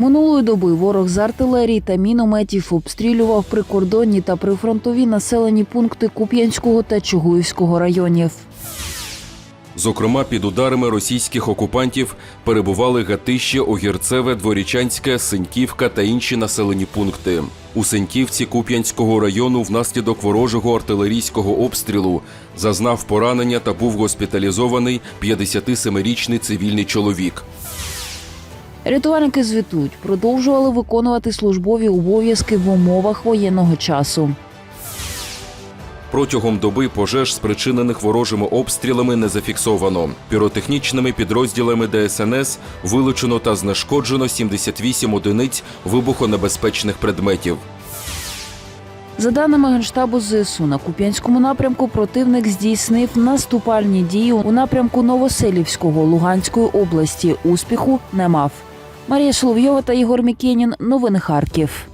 Минулої доби ворог з артилерії та мінометів обстрілював прикордонні та прифронтові населені пункти Куп'янського та Чугуївського районів. Зокрема, під ударами російських окупантів перебували Гатище, Огірцеве, Дворічанське, Синьківка та інші населені пункти. У Синьківці Куп'янського району внаслідок ворожого артилерійського обстрілу зазнав поранення та був госпіталізований 57-річний цивільний чоловік. Рятувальники звітують, продовжували виконувати службові обов'язки в умовах воєнного часу. Протягом доби пожеж, спричинених ворожими обстрілами, не зафіксовано. Піротехнічними підрозділами ДСНС вилучено та знешкоджено 78 одиниць вибухонебезпечних предметів. За даними Генштабу ЗСУ, на Куп'янському напрямку противник здійснив наступальні дії у напрямку Новоселівського Луганської області. Успіху не мав. Марія Соловйова та Ігор Мікенін. Новини Харків.